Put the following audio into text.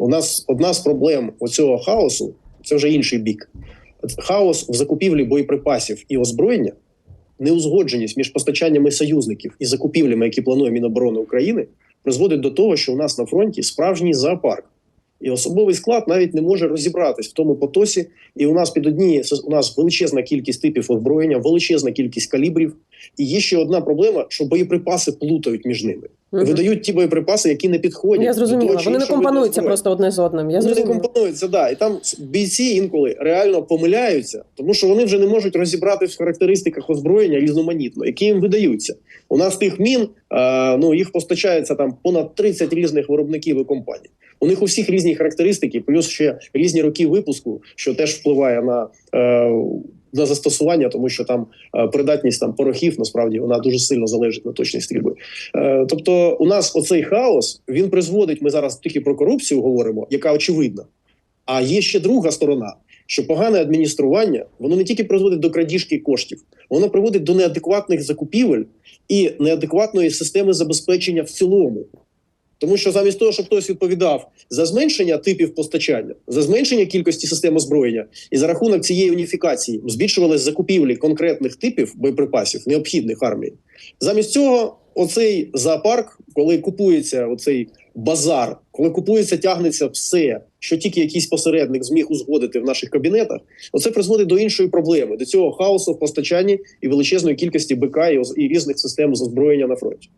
У нас одна з проблем оцього хаосу це вже інший бік. Хаос в закупівлі боєприпасів і озброєння, неузгодженість між постачаннями союзників і закупівлями, які планує Міноборони України, призводить до того, що у нас на фронті справжній зоопарк. І особовий склад навіть не може розібратись в тому потосі. І у нас під одні у нас величезна кількість типів озброєння, величезна кількість калібрів. І є ще одна проблема, що боєприпаси плутають між ними. Мгм. Видають ті боєприпаси, які не підходять. Я того зрозуміла. Вони не компонуються просто одне з одним. Я Вони не зрозуміла. компонуються, да. І там бійці інколи реально помиляються, тому що вони вже не можуть розібратись в характеристиках озброєння різноманітно, які їм видаються. У нас тих мін е, ну їх постачається там понад 30 різних виробників і компаній. У них у всіх різні характеристики, плюс ще різні роки випуску, що теж впливає на. Е, на застосування, тому що там е, придатність там порохів насправді вона дуже сильно залежить на точність стрільби. Е, тобто, у нас оцей хаос він призводить. Ми зараз тільки про корупцію говоримо, яка очевидна. А є ще друга сторона, що погане адміністрування воно не тільки призводить до крадіжки коштів, воно приводить до неадекватних закупівель і неадекватної системи забезпечення в цілому. Тому що замість того, щоб хтось відповідав за зменшення типів постачання, за зменшення кількості систем озброєння, і за рахунок цієї уніфікації збільшувались закупівлі конкретних типів боєприпасів, необхідних армії. Замість цього, оцей зоопарк, коли купується оцей базар, коли купується, тягнеться все, що тільки якийсь посередник зміг узгодити в наших кабінетах, оце призводить до іншої проблеми, до цього хаосу в постачанні і величезної кількості БК і різних систем з озброєння на фронті.